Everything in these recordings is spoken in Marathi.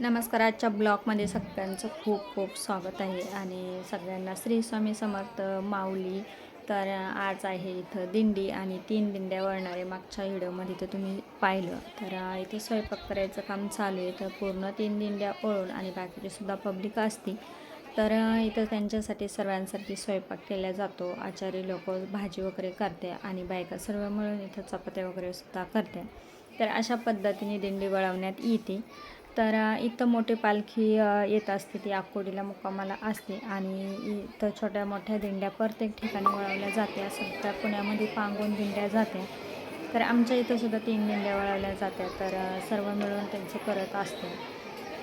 नमस्कार आजच्या ब्लॉगमध्ये सगळ्यांचं खूप खूप स्वागत आहे आणि सगळ्यांना श्री स्वामी समर्थ माऊली. तर आज आहे इथं दिंडी आणि तीन दिंड्या वळणारे मागच्या व्हिडिओमध्ये तर तुम्ही पाहिलं. तर इथे स्वयंपाक करायचं काम चालू आहे तर पूर्ण तीन दिंड्या वळून आणि बाकीचीसुद्धा पब्लिक असती तर इथं त्यांच्यासाठी सर्वांसाठी स्वयंपाक केला जातो. आचारी लोक भाजी वगैरे करते आणि बायका सर्व मिळून इथं चपात्या वगैरे सुद्धा करते. तर अशा पद्धतीने दिंडी वळवण्यात येते. तर इथं मोठी पालखी येत असते. ती आकोडीला मुक्कामाला असते आणि इथं छोट्या मोठ्या दिंड्या प्रत्येक ठिकाणी वळवल्या जाते. असं त्या पुण्यामध्ये पांगून दिंड्या जात्या तर आमच्या इथं सुद्धा तीन दिंड्या वळवल्या जात्या. तर सर्व मिळून त्यांचं करत असते.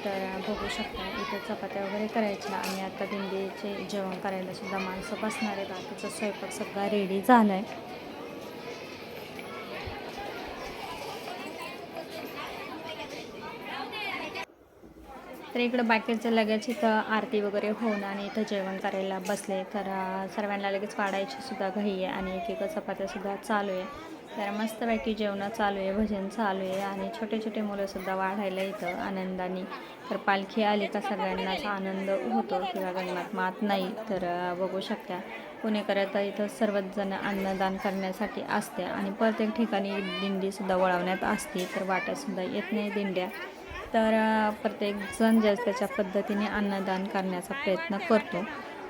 तर बघू शकता इथं चपात्या वगैरे करायच्या आणि आता दिंडीचे जेवण करायला सुद्धा माणसं बसणार आहेत. बाकीचा स्वयंपाक सगळा रेडी झाला आहे तर इकडं बाकीचं लगेच इथं आरती वगैरे होऊन आणि इथं जेवण करायला बसले. तर सर्वांना लगेच वाढायची सुद्धा घाई आहे आणि एक एक चपात्यासुद्धा चालू आहे. तर मस्तपैकी जेवणं चालू आहे भजन चालू आहे आणि छोटे छोटे मुलंसुद्धा वाढायला इथं आनंदाने. तर पालखी आली का सगळ्यांनाच आनंद होतो किंवा गणनात मात नाही. तर बघू शकता. पुणेकरता इथं सर्वच जण अन्नदान करण्यासाठी असते आणि प्रत्येक ठिकाणी दिंडीसुद्धा वळवण्यात असते. तर वाट्यासुद्धा येत नाही दिंड्या. तर प्रत्येकजण ज्या त्याच्या पद्धतीने अन्नदान करण्याचा प्रयत्न करतो.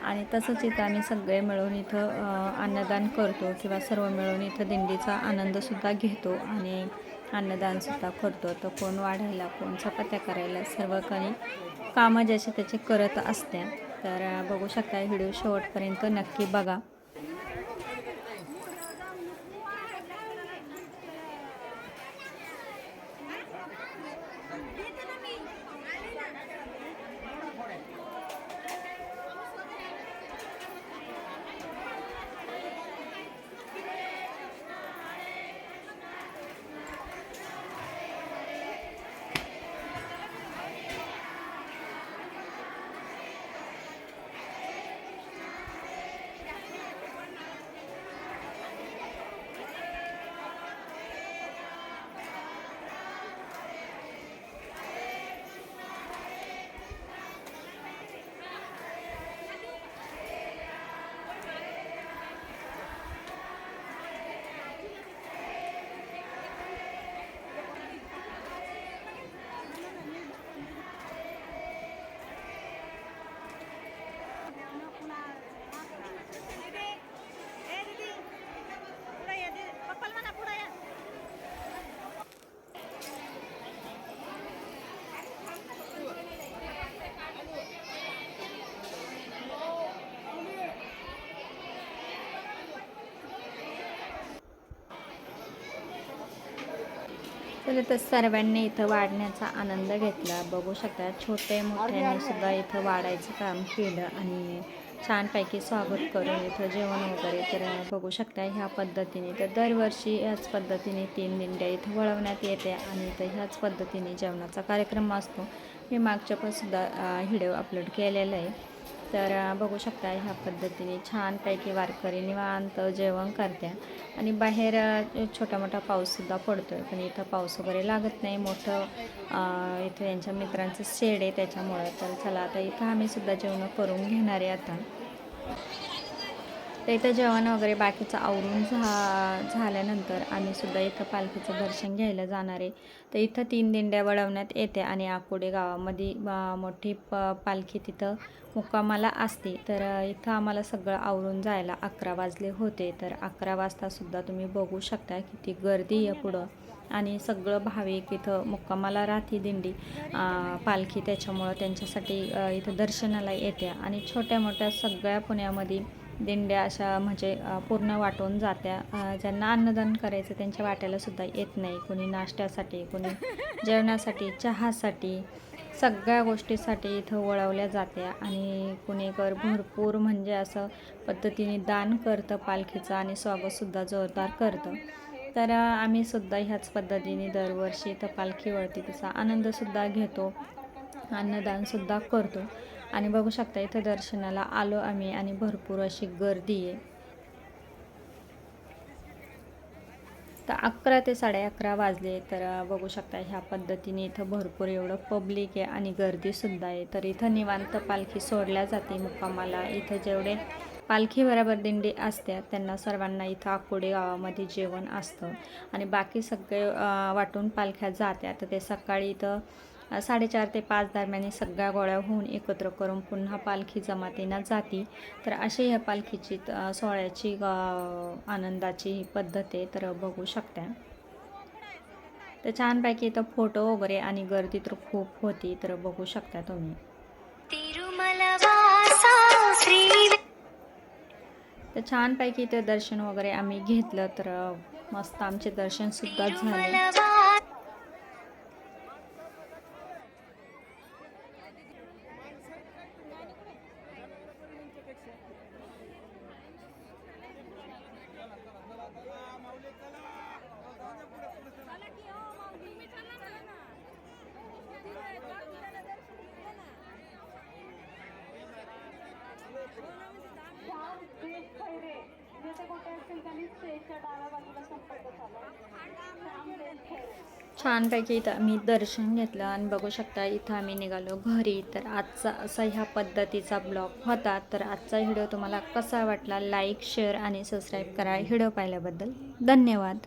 आणि तसंच इथं आम्ही सगळे मिळून इथं अन्नदान करतो किंवा सर्व मिळून इथं दिंडीचा आनंदसुद्धा घेतो आणि अन्नदानसुद्धा करतो. तर कोण वाढायला कोण चपात्या करायला सर्व काही कामं ज्याचे त्याचे करत असते. तर बघू शकता व्हिडिओ शेवटपर्यंत नक्की बघा. चला तर सर्वांनी इथं वाढण्याचा आनंद घेतला. बघू शकता छोटे मोठ्यांनी सुद्धा इथं वाढायचं काम केलं आणि छानपैकी स्वागत करून इथं जेवण वगैरे तर बघू शकता ह्या पद्धतीने. तर दरवर्षी ह्याच पद्धतीने तीन दिंड्या इथं वळवण्यात येते आणि इथं ह्याच पद्धतीने जेवणाचा कार्यक्रम असतो. मी मागच्या पण सुद्धा व्हिडिओ अपलोड केलेला आहे. तर बघू शकता ह्या पद्धतीने छानपैकी वारकरी निवांत जेवण करत्या. आणि बाहेर छोटा मोठा पाऊससुद्धा पडतो आहे पण इथं पाऊस वगैरे लागत नाही. मोठं इथं यांच्या मित्रांचं शेड आहे त्याच्यामुळं. तर चला आता इथं आम्ही सुद्धा जेवणं करून घेणार आहे आता. तर इथं जेवण वगैरे बाकीचं आवरून झा झाल्यानंतर आम्ही सुद्धा इथं पालखीचं दर्शन घ्यायला जाणार आहे. तर इथं तीन दिंड्या वळवण्यात येते आणि आकोडे गावामध्ये मोठी प पालखी तिथं मुक्कामाला असते. तर इथं आम्हाला सगळं आवरून जायला अकरा वाजले होते. तर अकरा वाजतासुद्धा तुम्ही बघू शकता किती गर्दी आहे पुढं. आणि सगळं भाविक इथं मुक्कामाला राहते दिंडी. पालखी त्याच्यामुळं त्यांच्यासाठी इथं दर्शनाला येते. आणि छोट्या मोठ्या सगळ्या पुण्यामध्ये दिंड्या अशा म्हणजे पूर्ण वाटून जात्या. ज्यांना अन्नदान करायचं त्यांच्या वाट्याला सुद्धा येत नाही. कोणी नाश्त्यासाठी कोणी जेवणासाठी चहासाठी सगळ्या गोष्टीसाठी इथं वळवल्या जात्या. आणि पुणेकर भरपूर म्हणजे असं पद्धतीने दान करतं पालखीचं आणि स्वागतसुद्धा जोरदार करतं. तर आम्ही सुद्धा ह्याच पद्धतीने दरवर्षी इथं पालखी वळती त्याचा आनंदसुद्धा घेतो. अन्नदानसुद्धा करतो. आणि बघू शकता इथं दर्शनाला आलो आम्ही आणि भरपूर अशी गर्दी आहे. तर अकरा ते साडे अकरा वाजले तर बघू शकता ह्या पद्धतीने इथं भरपूर एवढं पब्लिक आहे आणि गर्दीसुद्धा आहे. तर इथं निवांत पालखी सोडल्या जाते मुक्कामाला. इथं जेवढे पालखी बरोबर दिंडी असते त्यांना सर्वांना इथं आकोडे गावामध्ये जेवण असतं. आणि बाकी सगळे वाटून पालख्या जात्या तर ते सकाळी इथं साडेचार ते पाच दरम्यान सगळ्या गोळ्या होऊन एकत्र करून पुन्हा पालखी जमातीनं जाती. तर अशी ह्या पालखीची सोहळ्याची आनंदाची ही पद्धत आहे तर बघू शकता. तर छानपैकी इथं फोटो वगैरे आणि गर्दी तर खूप होती तर बघू शकता तुम्ही. तर छानपैकी इथं दर्शन वगैरे आम्ही घेतलं तर मस्त आमचे दर्शनसुद्धा झाले. छानपैकी इथं आम्ही दर्शन घेतलं आणि बघू शकता इथं आम्ही निघालो घरी. तर आजचा असा ह्या पद्धतीचा ब्लॉग होता. तर आजचा व्हिडिओ तुम्हाला कसा वाटला? लाईक शेअर आणि सबस्क्राईब करा. व्हिडिओ पाहिल्याबद्दल धन्यवाद.